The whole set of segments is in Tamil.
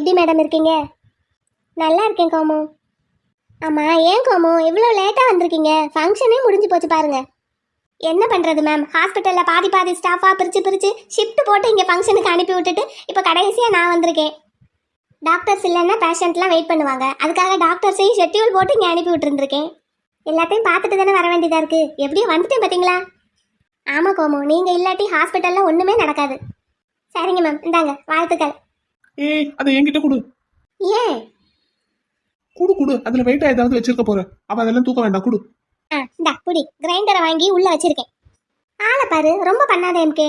எப்படி மேடம் இருக்கீங்க? நல்லா இருக்கேன் கோமு. ஆமாம் ஏன் கோமு? இவ்வளோ லேட்டாக வந்திருக்கீங்க. ஃபங்க்ஷனே முடிஞ்சு போச்சு பாருங்க. என்ன பண்ணுறது மேம் ஹாஸ்பிட்டலில் பாதி பாதி ஸ்டாஃபாக பிரித்து பிரித்து ஷிஃப்ட் போட்டு இங்கே ஃபங்க்ஷனுக்கு அனுப்பி விட்டுட்டு இப்போ கடைசியாக நான் வந்திருக்கேன். டாக்டர்ஸ் இல்லைன்னா பேஷண்ட்லாம் வெயிட் பண்ணுவாங்க. அதுக்காக டாக்டர்ஸையும் ஷெட்யூல் போட்டு இங்கே அனுப்பி விட்டுருந்துருக்கேன். எல்லாத்தையும் பார்த்துட்டு தானே வர வேண்டியதாக இருக்குது எப்படியும் வந்துட்டேன் பார்த்தீங்களா ஆமாம் கோமு நீங்கள் இல்லாட்டி ஹாஸ்பிட்டலில் ஒன்றுமே நடக்காது. சரிங்க மேம் இந்தாங்க வாழ்த்துக்கள். ஏய் அதை என்கிட்ட கொடு. ஏன்? குடு குடு. அதுல வெயிட்டா ஏதாவது வச்சிருக்க போற. அவ அதெல்லாம் தூக்க வேண்டாம். குடு. ஆ இந்தா புடி. கிரைண்டரை வாங்கி உள்ள வச்சிருக்கேன். ஆளை பாரு ரொம்ப பண்ணாத எம்கே.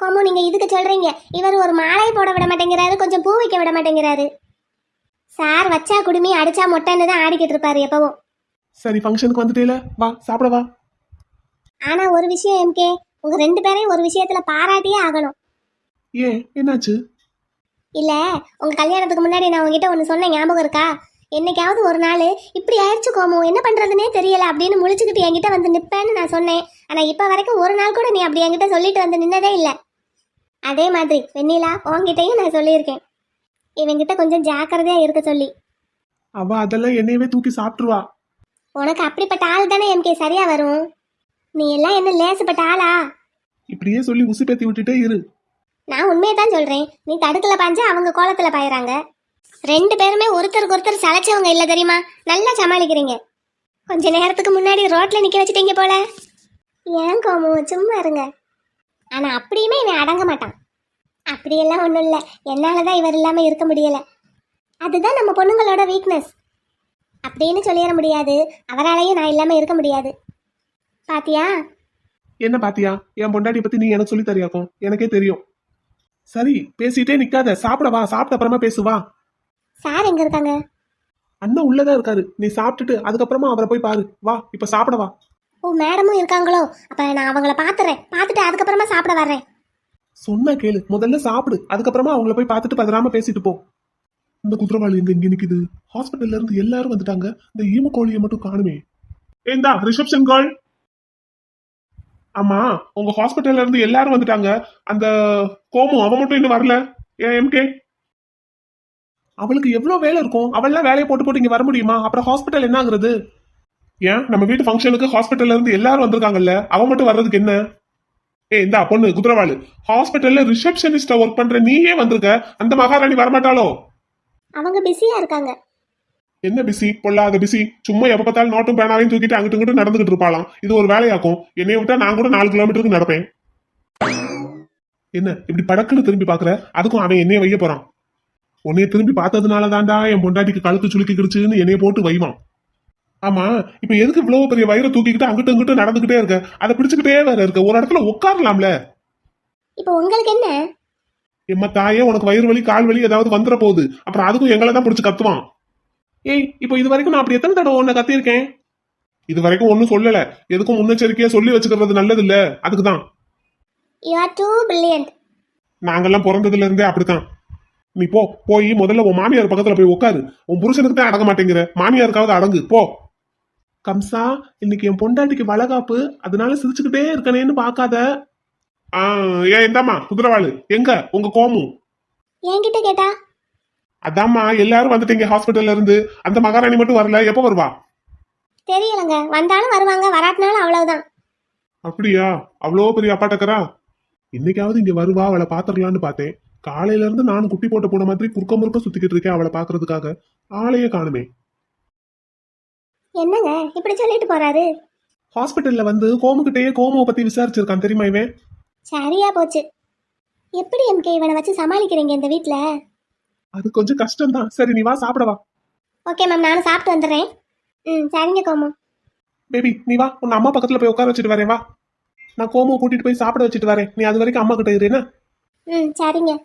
கோமு நீங்க இதுக்கு சொல்றீங்க. இவர் ஒரு மாலை போட விட மாட்டேங்கிறாரு கொஞ்சம் பூ வைக்க விட மாட்டேங்கிறாரு. சார் வச்சா குடுமி அடிச்சா மொட்டைன்னு தான் ஆடிக்கிட்டு இருப்பாரு எப்பவும். சரி ஃபங்க்ஷனுக்கு வந்துட்டேல. வா சாப்பிட வா. ஆனா ஒரு விஷயம் எம்கே உங்க ரெண்டு பேரையும் ஒரு விஷயத்துல பாராட்டியே ஆகணும். ஏன்? என்னாச்சு? இல்ல உங்க கல்யாணத்துக்கு முன்னாடி நான் உங்ககிட்ட ஒன்று சொன்னேன் ஞாபகம் இருக்கா? என்னைக்காவது ஒரு நாள் இப்படி ஆயிடுச்சு என்ன பண்றதுனே தெரியல அப்படின்னு முழிச்சுக்கிட்டு என்கிட்ட வந்து நிப்பேன்னு நான் சொன்னேன். ஆனா இப்ப வரைக்கும் ஒரு நாள் கூட நீ அப்படி என்கிட்ட சொல்லிட்டு வந்து நின்னதே இல்ல. அதே மாதிரி வெண்ணிலா உன்கிட்டயும் நான் சொல்லியிருக்கேன். இவங்கிட்ட கொஞ்சம் ஜாக்கிரதையா இருக்க சொல்லி. அவ அதெல்லாம் என்னையவே தூக்கி சாப்பிட்டுருவா. உனக்கு அப்படிப்பட்ட ஆள் தானே எம்கே சரியா வரும்? நீ எல்லாம் என்ன லேசுப்பட்ட ஆளா? இப்படியே சொல்லி உசு பேத்தி விட்டுட்டே இரு. நான் உண்மையை தான் சொல்றேன். நீ தடுக்கல பாஞ்சு அவங்க கோலத்துல பாயிறாங்க. ரெண்டு பேருமே ஒருத்தருக்கு ஒருத்தர் சளைச்சவங்க இல்ல தெரியுமா? நல்லா சமாளிக்கிறீங்க. கொஞ்ச நேரத்துக்கு முன்னாடி ரோட்ல நிக்க வச்சுட்டீங்க போல. ஏன் கோமு? சும்மா இருங்க. ஆனா அப்படியுமே இவன் அடங்க மாட்டான். அப்படியெல்லாம் ஒன்றும் இல்லை. என்னாலதான் இவர் இல்லாம இருக்க முடியல. அதுதான் நம்ம பொண்ணுங்களோட வீக்னஸ் அப்படின்னு சொல்லிட முடியாது. அவராலையும் நான் இல்லாம இருக்க முடியாது. பாத்தியா? என்ன பாத்தியா? என் பொண்டாட்டி பத்தி நீ எனக்கு சொல்லி தரியாக்கும். எனக்கே தெரியும். சரி பேசிட்டே நிக்காத. சாப்பிட வா சாப்பிட்ட அப்புறமா பேசு வா. சார் எங்க இருக்காங்க? அண்ணன் உள்ளதான் இருக்காரு. நீ சாப்பிட்டுட்டு அதுக்கப்புறமா அவரை போய் பாரு. வா இப்ப சாப்பிட வா. ஓ மேடமும் இருக்காங்களோ? அப்ப நான் அவங்கள பாத்துறேன். பார்த்துட்டு அதுக்கப்புறமா சாப்பிட வர்றேன். சொன்னா கேளு. முதல்ல சாப்பிடு. அதுக்கப்புறமா அவங்கள போய் பார்த்துட்டு பதறாம பேசிட்டு போ. இந்த குதிரவாளி எங்க இங்க நிக்குது? ஹாஸ்பிட்டல்ல இருந்து எல்லாரும் வந்துட்டாங்க. இந்த ஈம கோழியை மட்டும் காணுமே. ஏந்தா ரிசப்ஷன் கால் ஆமா உங்க ஹாஸ்பிட்டல்ல இருந்து எல்லாரும் வந்துட்டாங்க. அந்த கோமு அவ மட்டும் இன்னும் வரல. ஏன் எம்கே அவளுக்கு எவ்வளவு வேலை இருக்கும்? அவள்லாம் வேலையை போட்டு போட்டு இங்க வர முடியுமா? அப்புறம் ஹாஸ்பிட்டல் என்னங்கிறது? ஏன்? நம்ம வீட்டு ஃபங்க்ஷனுக்கு ஹாஸ்பிட்டல்ல இருந்து எல்லாரும் வந்திருக்காங்கல்ல அவ மட்டும் வர்றதுக்கு என்ன? ஏ இந்தா பொண்ணு குதிரவாளு. ஹாஸ்பிட்டல்ல ரிசப்ஷனிஸ்டா ஒர்க் பண்ற நீயே வந்திருக்க. அந்த மகாராணி வரமாட்டாளோ? அவங்க பிஸியா இருக்காங்க. என்ன பிஸி? பொல்லாத பிஸி. சும்மா எப்ப பார்த்தாலும் நோட்டும் பேனாவையும் தூக்கிட்டு அங்கிட்டு இங்கிட்டு நடந்துகிட்டு இருப்பாளாம். இது ஒரு வேலையாக்கும். என்னைய விட்டா நான் கூட நாலு கிலோமீட்டருக்கு நடப்பேன். என்ன இப்படி படக்குன்னு திரும்பி பாக்குற அதுக்கும் அவன் என்னைய வைய போறான். உன்னைய திரும்பி பார்த்ததுனால தான்டா என் பொண்டாட்டிக்கு கழுத்து சுளுக்கிக்கிடுச்சுன்னு என்னைய போட்டு வைவான். ஆமா இப்ப எதுக்கு இவ்வளவு பெரிய வயிறை தூக்கிக்கிட்டு அங்கிட்டு இங்கிட்டு நடந்துகிட்டே இருக்க? அதை பிடிச்சுக்கிட்டே வேற இருக்க. ஒரு இடத்துல உட்காரலாம்ல. இப்போ உங்களுக்கு என்ன? எம்ம தாயே உனக்கு வயிறு வலி கால் வலி ஏதாவது வந்துட போகுது. அப்புறம் அதுக்கும் எங்களை தான் பிடிச்சு கத்துவான். ஏய் இப்போ இது வரைக்கும் நான் அப்படி எத்தனை தடவை உன்னை கத்தியிருக்கேன்? இது வரைக்கும் ஒன்றும் சொல்லல. எதுக்கும் முன்னெச்சரிக்கையா சொல்லி வச்சுக்கிறது நல்லது இல்ல அதுக்கு தான் யூ ஆர் டூ பிரில்லியன்ட் நாங்கெல்லாம் பிறந்ததுல இருந்தே அப்படித்தான். நீ போ போய் முதல்ல உன் மாமியார் பக்கத்துல போய் உட்காரு உன் புருஷனுக்கு தான் அடங்க மாட்டேங்கிற. மாமியாருக்காவது அடங்கு போ. கம்சா இன்னைக்கு என் பொண்டாட்டிக்கு வளகாப்பு. அதனால சிரிச்சுக்கிட்டே இருக்கனேன்னு பார்க்காத. ஆ ஏன் இந்தாம்மா குதிரவாளு. எங்க? உங்க கோமு. என்கிட்ட கேட்டா? அதாம்மா எல்லாரும் வந்துட்டீங்க ஹாஸ்பிட்டல்ல இருந்து அந்த மகாராணி மட்டும் வரல எப்போ வருவா? தெரியலங்க. வந்தாலும் வருவாங்க வராட்டினாலும் அவ்வளவுதான். அப்படியா? அவ்வளோ பெரிய அப்பாட்டக்கரா இன்னைக்காவது இங்க வருவா அவளை பாத்துடலான்னு பார்த்தேன். காலையில இருந்து நானும் குட்டி போட்ட போன மாதிரி குறுக்க முறுக்க சுத்திக்கிட்டு இருக்கேன் அவளை பாக்குறதுக்காக ஆளையே காணுமே. என்னங்க? இப்படி சொல்லிட்டு போறாரு? ஹாஸ்பிட்டல்ல வந்து கோமுகிட்டயே கோமுவை பத்தி விசாரிச்சிருக்கான் தெரியுமா இவன்? சரியா போச்சு. எப்படி எம்கே இவனை வச்சு சமாளிக்கிறீங்க இந்த வீட்ல? அது கொஞ்சம் கஷ்டம்தான். சரி நீ வா சாப்பிட வா. ஓகே மேம் நானும் சாப்பிட்டு வந்துடுறேன். ம் சரிங்க கோமு. பேபி நீ வா. உன் அம்மா பக்கத்துல போய் உட்கார வச்சுட்டு வரேன் வா. நான் கோமுவை கூட்டிட்டு போய் சாப்பிட வச்சுட்டு வரேன். நீ அது வரைக்கும் அம்மா கிட்ட இரு என்ன? ம் சரிங்க.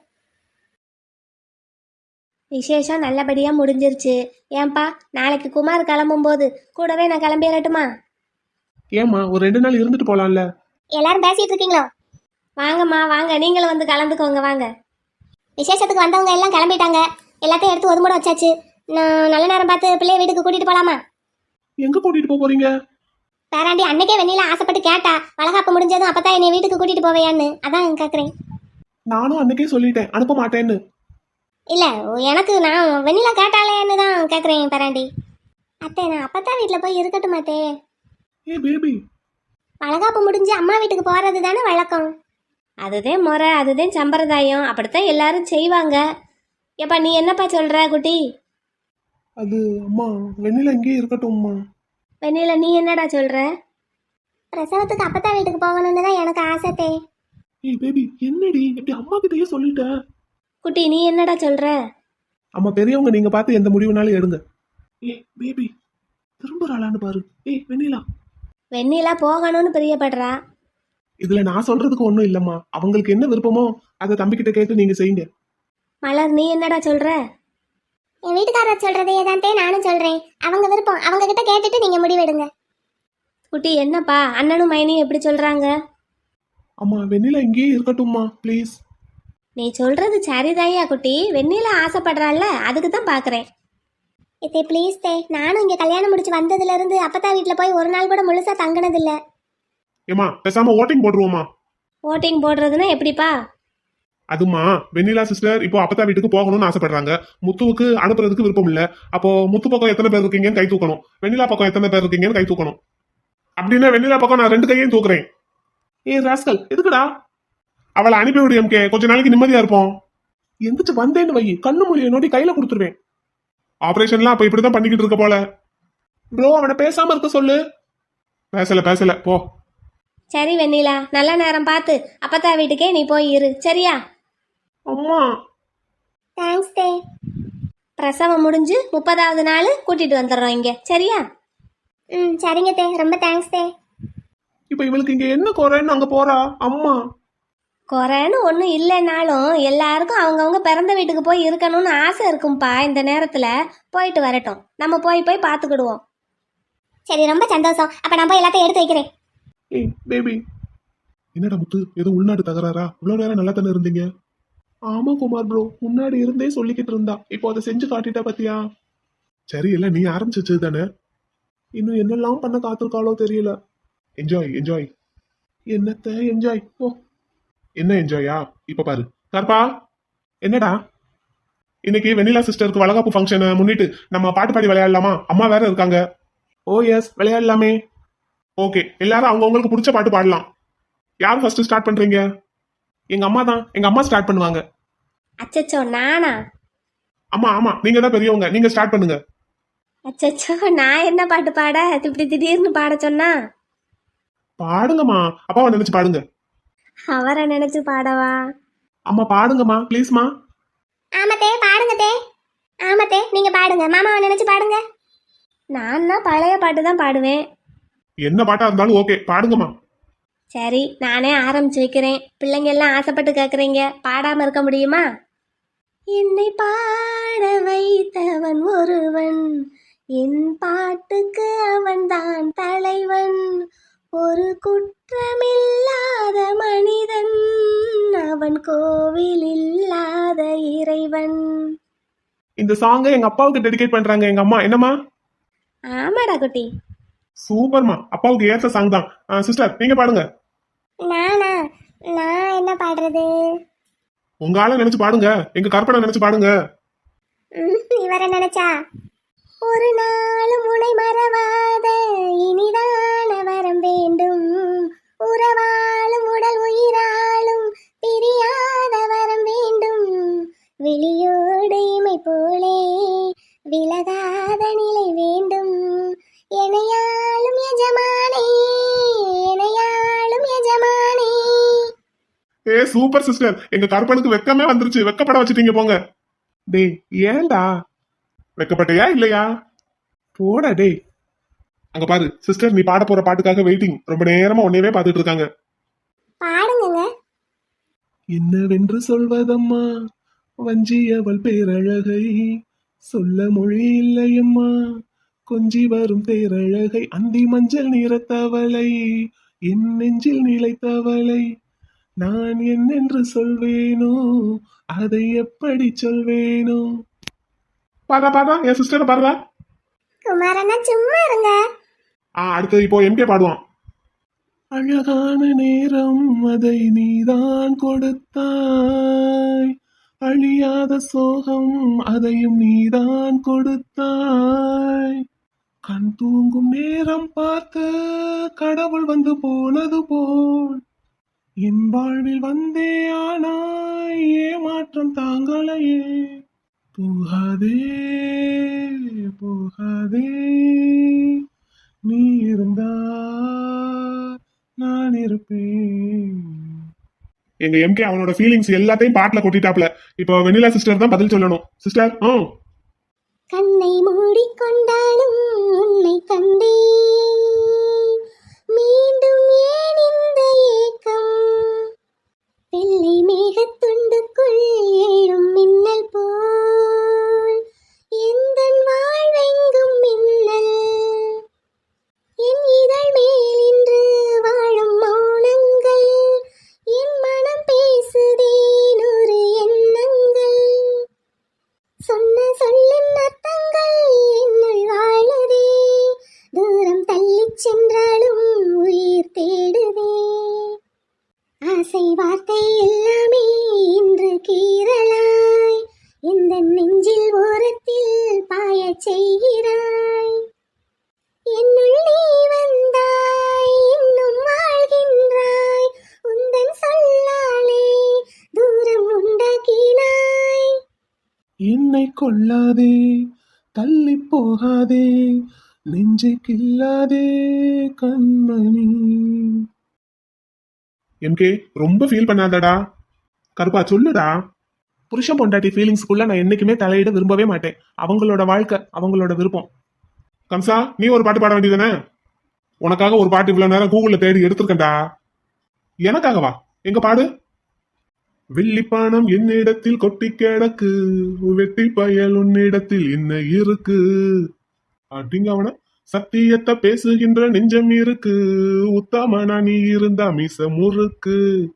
விசேஷம் நல்லபடியாக முடிஞ்சிருச்சு. ஏன்பா நாளைக்கு குமார் கிளம்பும்போது கூடவே நான் கிளம்பிடட்டுமா? ஏம்மா ஒரு ரெண்டு நாள் இருந்துட்டு போலாம்ல? எல்லாரும் பேசிட்டு இருக்கீங்களோ? வாங்கம்மா வாங்க. நீங்களும் வந்து கலந்துக்கோங்க வாங்க. விசேஷத்துக்கு வந்தவங்க எல்லாம் கிளம்பிட்டாங்க. எல்லாத்தையும் எடுத்து ஒதுமூட வச்சாச்சு. நான் நல்ல நேரம் பார்த்து பிள்ளைய வீட்டுக்கு கூட்டிட்டு போலாமா? எங்க கூட்டிட்டு போக போறீங்க? பேராண்டி அன்னைக்கே வெண்ணில ஆசைப்பட்டு கேட்டா வளகாப்பு முடிஞ்சதும் அப்பதான் என்னை வீட்டுக்கு கூட்டிட்டு போவையான்னு. அதான் கேக்குறேன். நானும் அன்னைக்கே சொல்லிட்டேன் அனுப்ப மாட்டேன்னு. இல்ல எனக்கு நான் வெண்ணிலா கேட்டாலேன்னு தான் கேட்குறேன் பராண்டி. அத்தை நான் அப்பத்தான் வீட்டில் போய் இருக்கட்டும் அத்தே ஏ பேபி. வளகாப்பு முடிஞ்சு அம்மா வீட்டுக்கு போறது தானே வழக்கம். அதுதான் முறை அதுதான் சம்பிரதாயம். அப்படித்தான் எல்லாரும் செய்வாங்க. எப்பா நீ என்னப்பா சொல்ற குட்டி? அது அம்மா வெண்ணில இங்கேயே இருக்கட்டும்மா. வெண்ணில நீ என்னடா சொல்ற? பிரசவத்துக்கு அப்பத்தான் வீட்டுக்கு போகணும்னு தான் எனக்கு ஆசைத்தே. ஏய் பேபி என்னடி இப்படி அம்மா கிட்டயே சொல்லிட்ட? குட்டி நீ என்னடா சொல்ற? அம்மா பெரியவங்க நீங்க பார்த்து எந்த முடிவுனாலும் எடுங்க. ஏய் பேபி திரும்புறாளான்னு பாரு. ஏய் வெண்ணிலா. வெண்ணிலா போகணும்னு பிரியப்படுறா. இதுல நான் சொல்றதுக்கு ஒண்ணும் இல்லம்மா. அவங்களுக்கு என்ன விருப்பமோ அதை தம்பி கிட்ட கேட்டு நீங்க செய்யுங்க. மலர் நீ என்னடா சொல்ற? என் வீட்டுக்காரர் சொல்றதையே தான் நானும் சொல்றேன். அவங்க விருப்பம். அவங்க கிட்ட கேட்டுட்டு நீங்க முடிவெடுங்க. குட்டி என்னப்பா? அண்ணனும் மைனியும் எப்படி சொல்றாங்க? அம்மா வெண்ணிலா இங்கேயே இருக்கட்டும்மா ப்ளீஸ் நீ சொல்றது சரிதாயா குட்டி. வெண்ணிலா ஆசைப்படுறாள்ல அதுக்கு தான் பாக்குறேன். இத்தே ப்ளீஸ் தே. நானும் இங்க கல்யாணம் முடிச்சு வந்ததுல இருந்து அப்பத்தா வீட்ல போய் ஒரு நாள் கூட முழுசா தங்கினது இல்ல ஏமா பேசாம ஓட்டிங் போட்டுருவோமா ஓட்டிங் போடுறதுன்னா எப்படிப்பா? அதுமா வெண்ணிலா சிஸ்டர் இப்போ அப்பத்தா வீட்டுக்கு போகணும்னு ஆசைப்படுறாங்க. முத்துவுக்கு அனுப்புறதுக்கு விருப்பம் இல்ல. அப்போ முத்து பக்கம் எத்தனை பேர் இருக்கீங்கன்னு கை தூக்கணும். வெண்ணிலா பக்கம் எத்தனை பேர் இருக்கீங்கன்னு கை தூக்கணும். அப்படின்னா வெண்ணிலா பக்கம் நான் ரெண்டு கையையும் தூக்குறேன். ஏ ராஸ்கல் எதுக்குடா? அவளை அனுப்பி விடு எம்கே. கொஞ்ச நாளைக்கு நிம்மதியா இருப்போம். எந்திரிச்சு வந்தேன்னு வை. கண்ணு மொழியை நோட்டி கையில கொடுத்துருவேன். ஆபரேஷன்லாம் அப்ப இப்படிதான் பண்ணிக்கிட்டு இருக்க போல. ப்ரோ அவனை பேசாம இருக்க சொல்லு. பேசல பேசல. போ. சரி வெண்ணிலா நல்ல நேரம் பார்த்து அப்பத்தா வீட்டுக்கே நீ போய் இரு. சரியா? அம்மா. தேங்க்ஸ் தே பிரசவம் முடிஞ்சு முப்பதாவது நாள் கூட்டிட்டு வந்துடுறோம் இங்க. சரியா? ம் சரிங்க தே ரொம்ப தேங்க்ஸ் தே இப்ப இவளுக்கு இங்க என்ன குறைன்னு அங்க போறா? அம்மா. குறைன்னு ஒன்றும் இல்லைனாலும் எல்லாருக்கும் அவங்கவுங்க பிறந்த வீட்டுக்கு போய் இருக்கணும்னு ஆசை இருக்கும்பா இந்த நேரத்தில். போயிட்டு வரட்டும். நம்ம போய் போய் பார்த்துக்கிடுவோம். சரி ரொம்ப சந்தோஷம். அப்ப நான் போய் எல்லாத்தையும் எடுத்து வைக்கிறேன். ஏய் பேபி என்னடா முத்து ஏதோ உள்நாட்டு தகராறா? இவ்வளோ நேரம் நல்லா தானே இருந்தீங்க? ஆமா குமார் ப்ரோ முன்னாடி இருந்தே சொல்லிக்கிட்டு இருந்தா. இப்போ அதை செஞ்சு காட்டிட்ட பத்தியா? சரி இல்லை நீ ஆரம்பிச்சு வச்சது தானே? இன்னும் என்னெல்லாம் பண்ண காத்திருக்காளோ தெரியல. என்ஜாய் என்ஜாய் என்னத்த என்ஜாய் ஓ என்ன என்ஜாயா இப்போ பாரு. கருப்பா என்னடா? இன்னைக்கு வெண்ணிலா சிஸ்டருக்கு வளகாப்பு ஃபங்க்ஷனை முன்னிட்டு நம்ம பாட்டு பாடி விளையாடலாமா? அம்மா வேற இருக்காங்க. ஓ எஸ் விளையாடலாமே. ஓகே எல்லாரும் அவங்கவுங்களுக்கு பிடிச்ச பாட்டு பாடலாம். யார் ஃபர்ஸ்ட் ஸ்டார்ட் பண்றீங்க? எங்க அம்மா தான் எங்க அம்மா ஸ்டார்ட் பண்ணுவாங்க. அச்சச்சோ நானா? அம்மா ஆமா நீங்க தான் பெரியவங்க நீங்க ஸ்டார்ட் பண்ணுங்க. அச்சச்சோ நான் என்ன பாட்டு பாட? இப்படி திடீர்னு பாட சொன்னா? பாடுங்கம்மா அப்பாவை நினைச்சு பாடுங்க. அவரை நினைச்சு பாடவா? அம்மா பாடுங்கம்மா ப்ளீஸ்மா ஆமாத்தே பாடுங்க தே. ஆமாத்தே நீங்க பாடுங்க மாமாவை நினைச்சு பாடுங்க. நான் தான் பழைய பாட்டு தான் பாடுவேன். என்ன பாட்டா இருந்தாலும் ஓகே பாடுங்கம்மா. சரி நானே ஆரம்பிச்சு வைக்கிறேன். பிள்ளைங்க எல்லாம் ஆசைப்பட்டு கேட்குறீங்க பாடாம இருக்க முடியுமா? என்னை பாட வைத்தவன் ஒருவன் என் பாட்டுக்கு அவன்தான் தலைவன். ஒரு குற்றமில்லாத மனிதன் அவன் கோவில் இல்லாத இறைவன். இந்த சாங்கை எங்க அப்பாவுக்கு டெடிகேட் பண்றாங்க எங்க அம்மா. என்னம்மா? ஆமாடா குட்டி. சூப்பர்மா அப்பாவுக்கு ஏற்ற சாங் தான். சிஸ்டர் நீங்க பாடுங்க. நானா? நான் என்ன பாடுறது? உங்க ஆளை நினைச்சு பாடுங்க. எங்க கற்பனை நினைச்சு பாடுங்க. இவரை நினைச்சா? ஒரு நாளும் உனை மறவாத இனிதான வரம் வேண்டும். உறவாலும் உடல் உயிராலும் பிரியாத வரம் வேண்டும். விழியோடு இமை போலே விலகாத நிலை வேண்டும். எனையாளும் சூப்பர் சிஸ்டர் எங்க கற்பனுக்கு வெக்கமே வந்துருச்சு. வெக்கப்பட வச்சுட்டீங்க போங்க. டேய் ஏன்டா? வெக்கப்பட்டியா இல்லையா? போடா டேய். அங்க பாரு சிஸ்டர் நீ பாட போற பாட்டுக்காக வெயிட்டிங் ரொம்ப நேரமா உன்னையவே பார்த்துட்டு இருக்காங்க. என்னவென்று சொல்வதம்மா? வஞ்சியவள் பேரழகை சொல்ல மொழி இல்லையம்மா. கொஞ்சி வரும் தேரழகை அந்தி மஞ்சள் நிறத்தவளை என் நெஞ்சில் நிலைத்தவளை நான் என்னென்று சொல்வேனோ அதை எப்படி சொல்வேனோ? பாதா பாதா என் சிஸ்டர் பாருடா. குமாரண்ணா சும்மா இருங்க. ஆ இப்போ எம்கே பாடுவான். அழகான நேரம் அதை நீதான் கொடுத்தாய். அழியாத சோகம் அதையும் நீதான் கொடுத்தாய். கண் தூங்கும் நேரம் பார்த்து கடவுள் வந்து போனது போல். என் வாழ்வில் வந்தே ஆனாய் ஏமாற்றம் தாங்களையே போகாதே போகாதே. நீ இருந்தா நான் இருப்பேன். எங்க எம்கே அவனோட ஃபீலிங்ஸ் எல்லாத்தையும் பாட்டுல கொட்டிட்டாப்ல. இப்போ வெண்ணிலா சிஸ்டர் தான் பதில் சொல்லணும். சிஸ்டர் கண்ணை மூடிக்கொண்டாலும் உன்னை கண்டே என்னை கொள்ளாதே தள்ளி போகாதே நெஞ்சை கில்லாதே கண்மணி. எம்கே ரொம்ப ஃபீல் பண்ணாதடா. கருப்பா சொல்லுடா. புருஷன் பொண்டாட்டி ஃபீலிங்ஸ்க்குள்ள நான் என்னைக்குமே தலையிட விரும்பவே மாட்டேன். அவங்களோட வாழ்க்கை அவங்களோட விருப்பம். கம்சா நீ ஒரு பாட்டு பாட வேண்டியதானே உனக்காக ஒரு பாட்டு இவ்வளவு நேரம் கூகுள்ல தேடி எடுத்திருக்கண்டா எனக்காகவா? எங்க பாடு? வெள்ளிப்பானம் என்னிடத்தில் கொட்டி கிடக்கு. வெட்டி பயல் உன்னிடத்தில் என்ன இருக்கு? அப்படிங்க அவன. சத்தியத்தை பேசுகின்ற நெஞ்சம் இருக்கு. உத்தமனா நீ இருந்தா மிச முறுக்கு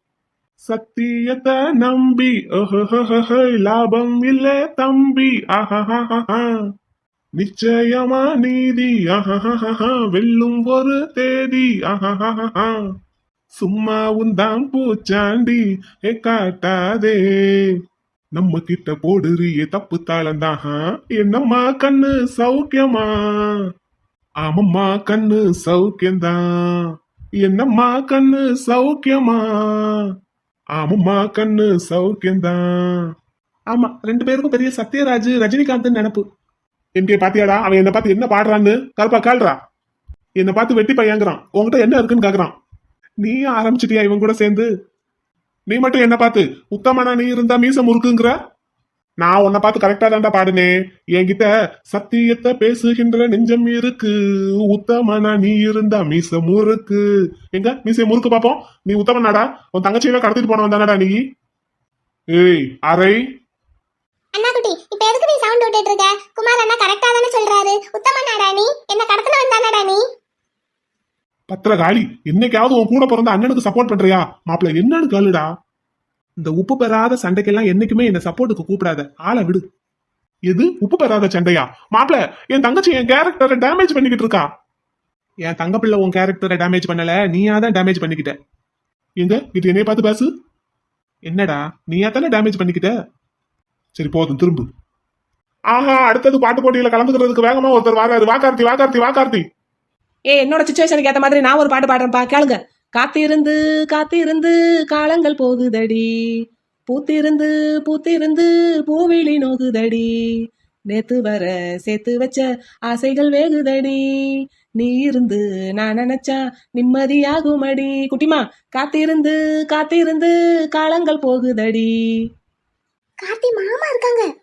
சத்தியத்தை நம்பி லாபம் இல்ல தம்பி. நிச்சயமா நீதி. வெல்லும் ஒரு தேதி. ஆஹா சும்மா தான் பூச்சாண்டி ஏ காட்டாதே. நம்ம கிட்ட போடுறியே தப்பு தாளந்தான் என்னம்மா கண்ணு சௌக்கியமா? ஆமம்மா கண்ணு சௌக்கியம்தான் என்னம்மா கண்ணு சௌக்கியமா? ஆமம்மா கண்ணு சௌக்கியம்தான் ஆமா ரெண்டு பேருக்கும் பெரிய சத்யராஜ் ரஜினிகாந்த் நினப்பு. எம்கே பாத்தியாடா? அவன் என்ன பார்த்து என்ன பாடுறான்னு கருப்பா கால்றா. என்ன பார்த்து வெட்டி பையங்கிறான். உன்கிட்ட என்ன இருக்குன்னு கேக்குறான். நீ ஆரம்பிச்சிட்டியா இவன் கூட சேர்ந்து? நீ மட்டும் என்ன பார்த்து உத்தமனா நீ இருந்தா மீச முறுக்குங்கிற? நான் உன்னை பார்த்து கரெக்டா தான்டா பாடுனே. என்கிட்ட சத்தியத்தை பேசுகின்ற நெஞ்சம் இருக்கு. உத்தமனா நீ இருந்தா மீச முறுக்கு. எங்க? மீச முறுக்கு பாப்போம் நீ உத்தமனாடா? உன் தங்கச்சியில கடத்திட்டு போனவன் தானடா நீ? ஏய் அரை. அண்ணா குட்டி இப்ப எதுக்கு நீ சவுண்ட் விட்டுட்டு இருக்க? குமார் அண்ணா கரெக்டா தானே சொல்றாரு. உத்தமனாடா நீ? என்ன கடத்தின வந்தானடா நீ? பத்திரகாளி என்னைக்காவது உன் கூட பிறந்த அண்ணனுக்கு சப்போர்ட் பண்றியா? மாப்பிள்ள என்னன்னு கேளுடா. இந்த உப்பு பெறாத சண்டைக்கெல்லாம் என்னைக்குமே என்ன சப்போர்ட்டுக்கு கூப்பிடாத. ஆளை விடு. எது? உப்பு பெறாத சண்டையா? மாப்பிள்ள என் தங்கச்சி என் கேரக்டரை டேமேஜ் பண்ணிக்கிட்டு இருக்கா? என் தங்க பிள்ளை உன் கேரக்டரை டேமேஜ் பண்ணல. நீயா தான் டேமேஜ் பண்ணிக்கிட்ட. எங்க? இது என்னைய பார்த்து பேசு. என்னடா? நீயா தானே டேமேஜ் பண்ணிக்கிட்ட? சரி போதும் திரும்பு. ஆஹா அடுத்தது பாட்டு போட்டியில கலந்துக்கிறதுக்கு வேகமா ஒருத்தர் வாராரு. வா கார்த்தி வா கார்த்தி வா கார்த்தி. ஏ என்னோட சுச்சுவேஷனுக்கு ஏத்த மாதிரி நான் ஒரு பாட்டு பாடுறேன்ப்பா கேளுங்க. காத்திருந்து காத்திருந்து காலங்கள் போகுதடி. பூத்திருந்து பூத்திருந்து பூவிழி நோகுதடி. நேத்து வர சேர்த்து வச்ச ஆசைகள் வேகுதடி. நீ இருந்து நான் நினைச்சா நிம்மதியாகுமடி. குட்டிமா காத்திருந்து காத்திருந்து காலங்கள் போகுதடி. கார்த்தி மாமா இருக்காங்க.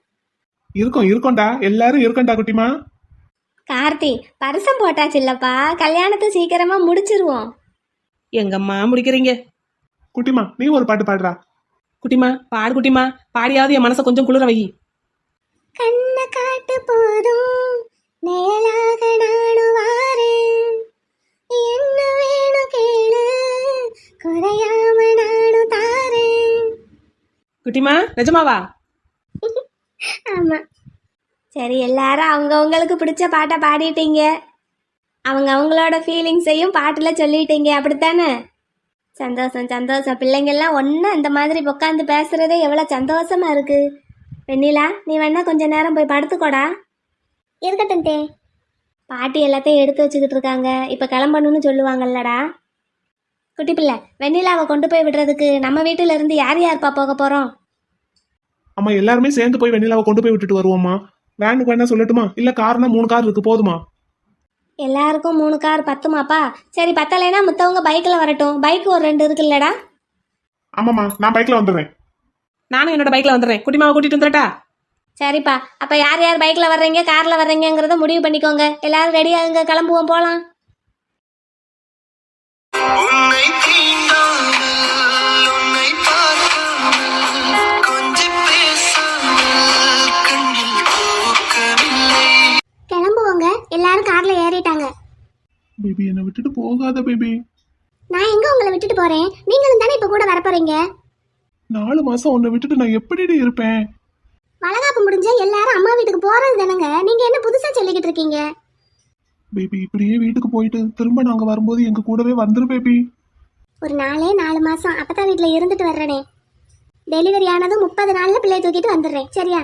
இருக்கும் இருக்கும்டா. எல்லாரும் இருக்கண்டா குட்டிமா. கார்த்தி பரிசம் போட்டாச்சு இல்லப்பா கல்யாணத்தை சீக்கிரமா முடிச்சிருவோம். எங்கம்மா முடிக்கிறீங்க? குட்டிமா நீ ஒரு பாட்டு பாடுறா. குட்டிமா பாடு குட்டிமா. பாடியாவது என் மனசை கொஞ்சம் குளிர வை. கண்ண காட்டு போதும் நிழலாக நானும் வாரேன் என்ன வேணும் கேளு குறையாம நானும் தாரேன் குட்டிமா நிஜமாவா? ஆமா. சரி எல்லாரும் அவங்கவுங்களுக்கு பிடிச்ச பாட்டை பாடிட்டீங்க. அவங்க அவங்களோட ஃபீலிங்ஸையும் பாட்டில் சொல்லிட்டீங்க அப்படித்தானே? சந்தோஷம் சந்தோஷம். பிள்ளைங்கள்லாம் ஒன்றா இந்த மாதிரி உட்காந்து பேசுகிறதே எவ்வளோ சந்தோஷமாக இருக்குது வெண்ணிலா நீ வேணா கொஞ்ச நேரம் போய் படுத்துக்கோடா. இருக்கட்டும் தே. பாட்டி எல்லாத்தையும் எடுத்து வச்சுக்கிட்டு இருக்காங்க. இப்போ கிளம்பணும்னு சொல்லுவாங்கல்லடா. குட்டி பிள்ளை வெண்ணிலாவை கொண்டு போய் விடுறதுக்கு நம்ம வீட்டில இருந்து யார் யார்ப்பா போக போகிறோம் ஆமாம் எல்லாருமே சேர்ந்து போய் வெண்ணிலாவை கொண்டு போய் விட்டுட்டு வருவோம்மா. வேனுக்கு வேணா சொல்லட்டுமா? இல்ல கார்னா மூணு கார் இருக்கு போதுமா? எல்லாருக்கும் மூணு கார் பத்துமாப்பா? சரி பத்தலைன்னா மத்தவங்க பைக்கில் வரட்டும். பைக் ஒரு ரெண்டு இருக்குல்லடா. ஆமாம்மா நான் பைக்ல வந்துடுறேன். நானும் என்னோட பைக்ல வந்துடுறேன். குட்டிமாவை கூட்டிட்டு வந்துடட்டா? சரிப்பா. அப்போ யார் யார் பைக்கில் வர்றீங்க காரில் வர்றீங்கிறத முடிவு பண்ணிக்கோங்க. எல்லாரும் ரெடியாகுங்க கிளம்புவோம் போகலாம் உன்னை எல்லாரும் கார்ல ஏறிட்டாங்க. பேபி என்னை விட்டுட்டு போகாத பேபி. நான் எங்க உங்களை விட்டுட்டு போறேன்? நீங்களும் தானே இப்ப கூட வர போறீங்க? நாலு மாசம் உன்னை விட்டுட்டு நான் எப்படிடி இருப்பேன்? வளகாப்பு முடிஞ்ச எல்லாரும் அம்மா வீட்டுக்கு போறது தானங்க. நீங்க என்ன புதுசா சொல்லிக்கிட்டு இருக்கீங்க? பேபி இப்படியே வீட்டுக்கு போயிட்டு திரும்ப நாங்க வரும்போது எங்க கூடவே வந்துரு பேபி. ஒரு நாளே நாலு மாசம். அப்பதான் வீட்டுல இருந்துட்டு வர்றேனே. டெலிவரி ஆனதும் முப்பது நாள்ல பிள்ளைய தூக்கிட்டு வந்துடுறேன். சரியா?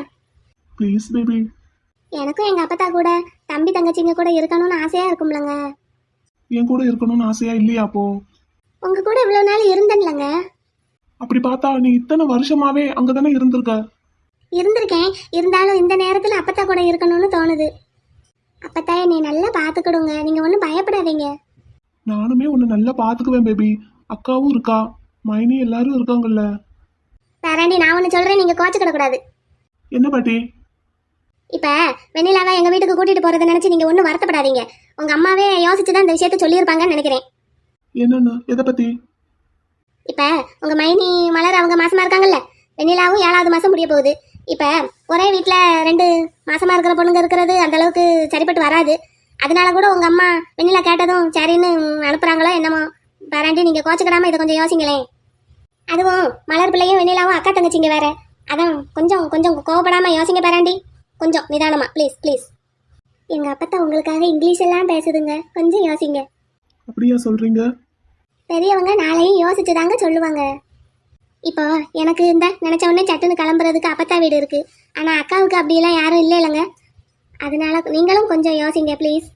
ப்ளீஸ் பேபி எனக்கும் எங்க அப்பத்தா கூட தம்பி தங்கச்சிங்க கூட இருக்கணும்னு ஆசையா இருக்கும்லங்க. என் கூட இருக்கணும்னு ஆசையா இல்லையா அப்போ? உங்க கூட இவ்வளவு நாள் இருந்தேன்லங்க. அப்படி பார்த்தா நீ இத்தனை வருஷமாவே அங்கதானே இருந்திருக்க? இருந்திருக்கேன். இருந்தாலும் இந்த நேரத்துல அப்பத்தா கூட இருக்கணும்னு தோணுது. அப்பத்தா என்னை நல்லா பாத்துக்கிடுங்க. நீங்க ஒன்றும் பயப்படாதீங்க. நானுமே உன்னை நல்லா பாத்துக்குவேன் பேபி அக்காவும் இருக்கா? மைனி எல்லாரும் இருக்காங்கல்ல. பேராண்டி நான் ஒன்று சொல்றேன் நீங்க கோச்சுக்கிடக்கூடாது. என்ன பாட்டி? இப்ப வெண்ணிலாவை எங்க வீட்டுக்கு கூட்டிட்டு போறதை நினைச்சு நீங்க ஒன்றும் வருத்தப்படாதீங்க. உங்க அம்மாவே யோசிச்சு தான் இந்த விஷயத்த சொல்லியிருப்பாங்கன்னு நினைக்கிறேன். என்னன்னு? எதை பத்தி? இப்ப உங்க மைனி மலர் அவங்க மாசமா இருக்காங்கல்ல. வெண்ணிலாவும் ஏழாவது மாசம் முடிய போகுது. இப்ப ஒரே வீட்ல ரெண்டு மாசமா இருக்கிற பொண்ணுங்க இருக்கிறது அந்த அளவுக்கு சரிப்பட்டு வராது. அதனால கூட உங்க அம்மா வெண்ணிலா கேட்டதும் சரின்னு அனுப்புறாங்களோ என்னமோ. பேராண்டி நீங்க கோச்சுக்கிடாம இதை கொஞ்சம் யோசிங்களேன். அதுவும் மலர் பிள்ளையும் வெண்ணிலாவும் அக்கா தங்கச்சிங்க வேற. அதான் கொஞ்சம் கொஞ்சம் கோவப்படாம யோசிங்க பேராண்டி. கொஞ்சம் நிதானமா ப்ளீஸ் ப்ளீஸ் எங்க அப்பத்தா உங்களுக்காக இங்கிலீஷ் எல்லாம் பேசுதுங்க. கொஞ்சம் யோசிங்க. அப்படியா சொல்றீங்க? பெரியவங்க நாளையும் யோசிச்சு தாங்க சொல்லுவாங்க. இப்போ எனக்கு இந்த நினைச்ச உடனே சட்டுன்னு கிளம்புறதுக்கு அப்பத்தா வீடு இருக்கு. ஆனா அக்காவுக்கு அப்படியெல்லாம் யாரும் இல்லை இல்லைங்க. அதனால நீங்களும் கொஞ்சம் யோசிங்க ப்ளீஸ்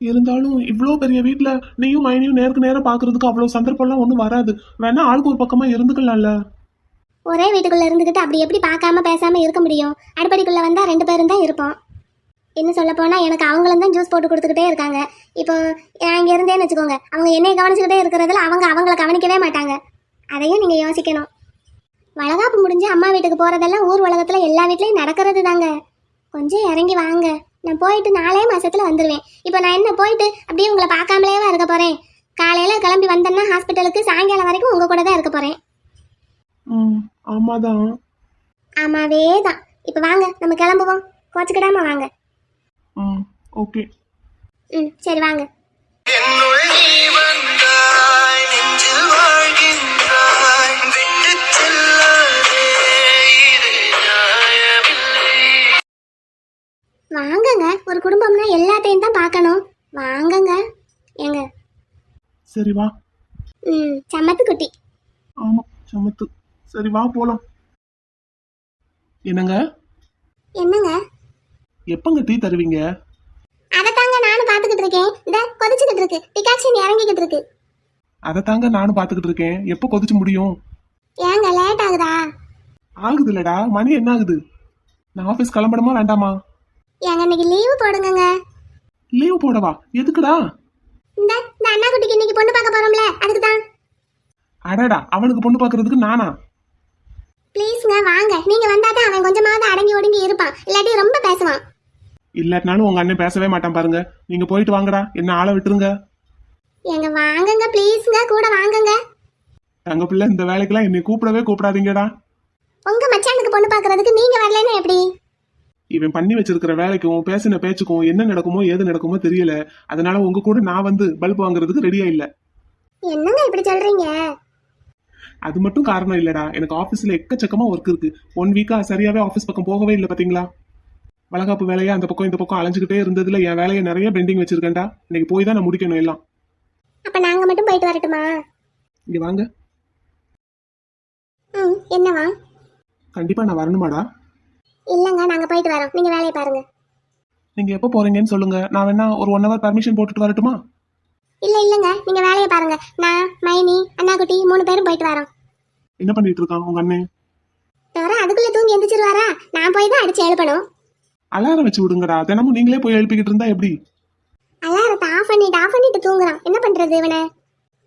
இருந்தாலும் இவ்வளோ பெரிய வீட்ல நீயும் மைனியும் நேருக்கு நேரம் பாக்குறதுக்கு அவ்வளோ சந்தர்ப்பம்லாம் ஒன்றும் வராது. வேணா ஆளுக்கு ஒரு பக்கமா இருந்துக்கலாம்ல. ஒரே வீட்டுக்குள்ளே இருந்துக்கிட்டு அப்படி எப்படி பார்க்காம பேசாமல் இருக்க முடியும்? அடுப்படிக்குள்ளே வந்தால் ரெண்டு பேரும் தான் இருப்போம். இன்னும் சொல்ல போனால் எனக்கு அவங்களும் தான் ஜூஸ் போட்டு கொடுத்துக்கிட்டே இருக்காங்க. இப்போ நான் இங்கே இருந்தேன்னு வச்சுக்கோங்க. அவங்க என்னை கவனிச்சுக்கிட்டே இருக்கிறதுல அவங்க அவங்கள கவனிக்கவே மாட்டாங்க. அதையும் நீங்கள் யோசிக்கணும். வளகாப்பு முடிஞ்சு அம்மா வீட்டுக்கு போகிறதெல்லாம் ஊர் உலகத்தில் எல்லா வீட்லேயும் நடக்கிறது தாங்க. கொஞ்சம் இறங்கி வாங்க. நான் போயிட்டு நாலே மாதத்தில் வந்துடுவேன் இப்போ நான் என்ன போயிட்டு அப்படியே உங்களை பார்க்காமலேயே இருக்க போகிறேன் காலையில் கிளம்பி வந்தேன்னா ஹாஸ்பிட்டலுக்கு சாயங்காலம் வரைக்கும் உங்கள் கூட தான் இருக்க போகிறேன் ம். ஆமாதான். ஆமாவே தான் இப்போ வாங்க நம்ம கிளம்புவோம். கோச்சுக்கிடாம வாங்க. ம் ஓகே. ம் சரி வாங்க. வாங்கங்க ஒரு குடும்பம்னா எல்லாத்தையும் தான் பார்க்கணும். வாங்கங்க. ஏங்க. சரி வா. ம் சம்மத்து குட்டி ஆமா சமத்து சரி வா போலாம். என்னங்க? என்னங்க? எப்பங்க டீ தருவீங்க? அதைத்தாங்க நானும் பார்த்துக்கிட்டு இருக்கேன். இந்த கொதிச்சுக்கிட்டு இருக்கு. டிகாக்ஷன் இறங்கிக்கிட்டு இருக்கு. அதை தாங்க நானும் பார்த்துக்கிட்டு இருக்கேன். எப்போ கொதிச்சு முடியும்? ஏங்க லேட் ஆகுதா? ஆகுது இல்லடா மணி என்ன ஆகுது? நான் ஆஃபீஸ் கிளம்பணுமா வேண்டாமா? ஏங்க இன்னைக்கு லீவு போடுங்கங்க. லீவ் போடவா? எதுக்குடா? இந்த இந்த அண்ணா குட்டிக்கு இன்னைக்கு பொண்ணு பார்க்க போறோம்ல அதுக்கு தான் அடடா அவனுக்கு பொண்ணு பார்க்கறதுக்கு நானா? ப்ளீஸ்ங்க வாங்க. நீங்க வந்தா தான் அவன் கொஞ்சமாவது அடங்கி ஒடுங்கி இருப்பான். இல்லாட்டி ரொம்ப பேசுவான். இல்லாட்டினாலும் உங்க அண்ணன் பேசவே மாட்டான் பாருங்க. நீங்க போயிட்டு வாங்கடா. என்ன ஆளை விட்டுருங்க. ஏங்க வாங்குங்க ப்ளீஸ்ங்க கூட வாங்குங்க. தங்க பிள்ளை இந்த வேலைக்கெல்லாம் என்னை கூப்பிடவே கூப்பிடாதீங்கடா. உங்க மச்சானுக்கு பொண்ணு பார்க்கறதுக்கு நீங்க வரலைன்னா எப்படி? இவன் பண்ணி வச்சிருக்கிற வேலைக்கும் பேசின பேச்சுக்கும் என்ன நடக்குமோ ஏது நடக்குமோ தெரியல. அதனால உங்க கூட நான் வந்து பல்ப் வாங்குறதுக்கு ரெடியா இல்ல. என்னங்க இப்படி சொல்றீங்க? அது மட்டும் காரணம் இல்லடா. எனக்கு ஆபீஸ்ல எக்கச்சக்கமா ஒர்க் இருக்கு. ஒன் வீக்கா சரியாவே ஆபீஸ் பக்கம் போகவே இல்லை பாத்தீங்களா? வளகாப்பு வேலையா அந்த பக்கம் இந்த பக்கம் அலைஞ்சுக்கிட்டே இருந்ததுல என் வேலையை நிறைய பெண்டிங் வச்சிருக்கேன்டா. இன்னைக்கு போய் தான் நான் முடிக்கணும் எல்லாம். அப்ப நாங்க மட்டும் போயிட்டு வரட்டுமா? இங்க வாங்க. ம் என்னவா? கண்டிப்பா நான் வரணுமாடா. இல்லைங்க நாங்கள் போயிட்டு வரோம். நீங்கள் வேலையை பாருங்க. நீங்க எப்போ போறீங்கன்னு சொல்லுங்க. நான் வேணா ஒரு ஒன் ஹவர் பர்மிஷன் போட்டுட்டு வரட்டுமா? இல்லை இல்லைங்க. நீங்கள் வேலையை பாருங்க. நான் மைனி அண்ணாக்குட்டி மூணு பேரும் போயிட்டு வரோம். என்ன பண்ணிட்டு இருக்கான் உங்க அண்ணன் தவிர அதுக்குள்ளே தூங்கி எந்திரிச்சிருவாரா? நான் போய் தான் அடிச்சு எழுப்பணும். அலாரம் வச்சு விடுங்கடா. தினமும் நீங்களே போய் எழுப்பிக்கிட்டு இருந்தா எப்படி? அலாரத்தை ஆஃப் பண்ணிட்டு ஆஃப் பண்ணிட்டு தூங்குறான். என்ன பண்றது இவனை?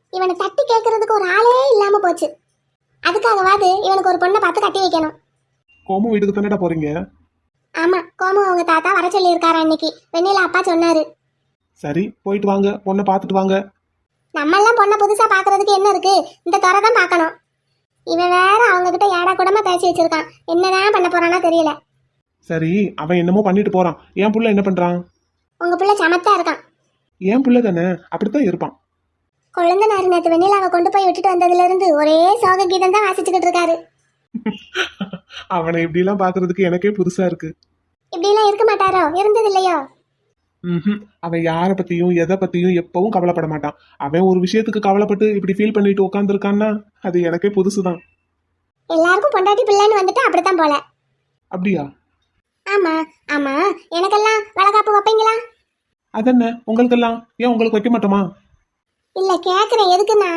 இவனை தட்டி கேட்கறதுக்கு ஒரு ஆளே இல்லாம போச்சு. அதுக்காகவாது இவனுக்கு ஒரு பொண்ணை பார்த்து கட்டி வைக்கணும். கோமு வீட்டுக்கு தானடா போறீங்க? ஆமா. கோமு அவங்க தாத்தா வர சொல்லியிருக்காரு அன்னைக்கு வெண்ணிலா அப்பா சொன்னாரு. சரி போயிட்டு வாங்க. பொண்ணை பார்த்துட்டு வாங்க. நம்ம எல்லாம் பொண்ணை புதுசா பாக்குறதுக்கு என்ன இருக்கு? இந்த துறை தான் பார்க்கணும். இவன் வேற அவங்க கிட்ட ஏடா கூடமா பேசி வச்சிருக்கான். என்னதான் பண்ண போறானா தெரியல. சரி அவன் என்னமோ பண்ணிட்டு போறான். என் புள்ள என்ன பண்றான்? உங்க பிள்ளை சமத்தா இருக்கான். என் புள்ள தானே? அப்படித்தான் இருப்பான். குழந்தைனாரு நேற்று வெண்ணிலாவை கொண்டு போய் விட்டுட்டு வந்ததுல இருந்து ஒரே சோக கீதம் தான் வாசிச்சுக்கிட்டு இருக்காரு. அவனை இப்படி எல்லாம் பாக்குறதுக்கு எனக்கே புதுசா இருக்கு. இப்படிலாம் இருக்க மாட்டாரோ? இருந்தது இல்லையோ ம்ஹும். அவன் யார பத்தியும் எதை பத்தியும் எப்பவும் கவலைப்பட மாட்டான். அவன் ஒரு விஷயத்துக்கு கவலைப்பட்டு இப்படி ஃபீல் பண்ணிட்டு உட்காந்துருக்கான்னா அது எனக்கே புதுசுதான். எல்லாருக்கும் பொண்டாட்டி பிள்ளைன்னு வந்துட்டு அப்படித்தான் போல. அப்படியா? ஆமா ஆமா. எனக்கெல்லாம் வளகாப்பு வைப்பீங்களா? அதென்ன? உங்களுக்கெல்லாம்? ஏன் உங்களுக்கு வைக்க மாட்டோமா? இல்ல கேக்குறேன். எதுக்குன்னா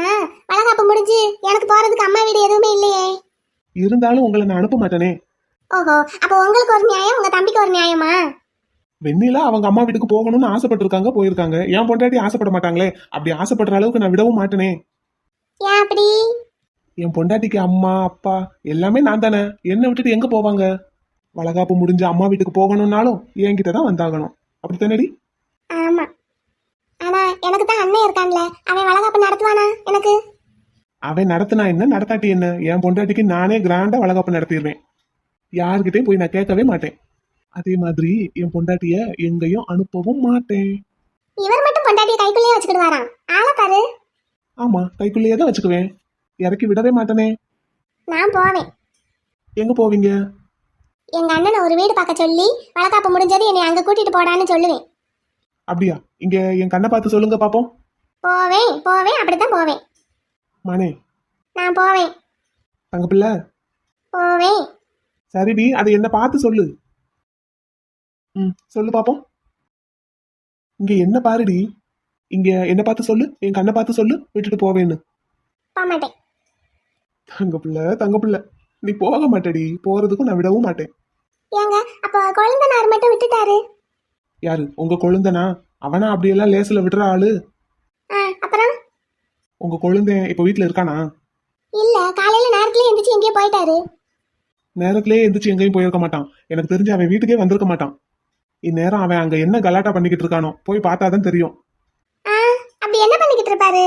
வளகாப்பு முடிஞ்சு எனக்கு போறதுக்கு அம்மா வீடு எதுவுமே இல்லையே. இருந்தாலும் உங்களை நான் அனுப்ப மாட்டேனே. ஓஹோ அப்ப உங்களுக்கு ஒரு நியாயம் உங்க தம்பிக்கு ஒரு நியாயமா? வெண்ணிலா அவங்க அம்மா வீட்டுக்கு போகணும்னு ஆசைப்பட்டிருக்காங்க போயிருக்காங்க. என் பொண்டாட்டி ஆசைப்பட மாட்டாங்களே. அப்படி ஆசைப்படுற அளவுக்கு நான் விடவும் மாட்டேனே. ஏன் அப்படி? என் பொண்டாட்டிக்கு அம்மா அப்பா எல்லாமே நான் தானே. என்னை விட்டுட்டு எங்க போவாங்க? வளகாப்பு முடிஞ்சு அம்மா வீட்டுக்கு போகணும்னாலும் என்கிட்ட தான் வந்தாகணும். அப்படித்தானடி? ஆமா. ஆனா எனக்கு தான் அண்ணன் இருக்கான்ல. அவன் வளகாப்பு நடத்துவானா எனக்கு? அவன் நடத்தினா என்ன நடத்தாட்டி என்ன? என் பொண்டாட்டிக்கு நானே கிராண்டா வளகாப்பு நடத்திடுவேன். யார்கிட்டயும் போய் நான் கேட்கவே மாட்டேன். அதே மாதிரி என் பொண்டாட்டிய எங்கேயும் அனுப்பவும் மாட்டேன். இவர் மட்டும் பொண்டாட்டியை கைக்குள்ளேயே வச்சுக்கிட்டு வரான் ஆளை பாரு. ஆமா கைக்குள்ளேயே தான் வச்சுக்குவேன். இறக்கி விடவே மாட்டேனே. நான் போவேன். எங்க போவீங்க? எங்க அண்ணனை ஒரு வீடு பார்க்க சொல்லி வளகாப்பு முடிஞ்சது என்னை அங்க கூட்டிட்டு போடான்னு சொல்லுவேன். அப்படியா? இங்க என் கண்ணை பார்த்து சொல்லுங்க பாப்போம். போவேன் போவேன் அப்படித்தான் போவேன். மானே. நான் போவேன். தங்க பிள்ளை. போவேன். சரிடி அதை என்ன பார்த்து சொல்லு. ம் சொல்லு பாப்போம். இங்க என்ன பாருடி? இங்க என்ன பார்த்து சொல்லு? என் கண்ணை பார்த்து சொல்லு விட்டுட்டு போவேன்னு. தங்க பிள்ளை தங்க பிள்ளை நீ போக மாட்டடி போறதுக்கும் நான் விடவும் மாட்டேன். ஏங்க அப்போ குழந்தைனார் மட்டும் விட்டுட்டாரு? யாரு? உங்க கொழுந்தனா? அவனா அப்படியெல்லாம் லேசில் விடுற ஆளு? அப்புறம்? உங்க கொழுந்தன் இப்ப வீட்ல இருக்கானா? இல்ல காலையில நேரத்துல எந்திரிச்சு எங்கேயோ போயிட்டாரு. நேரத்திலேயே எந்திரிச்சு எங்கேயும் போயிருக்க மாட்டான். எனக்கு தெரிஞ்சு அவன் வீட்டுக்கே வந்திருக்க மாட்டான். இந்நேரம் அவன் அங்க என்ன கலாட்டா பண்ணிக்கிட்டு இருக்கானோ போய் பார்த்தாதான் தெரியும். ஆ அப்படி என்ன பண்ணிக்கிட்டு இருப்பாரு?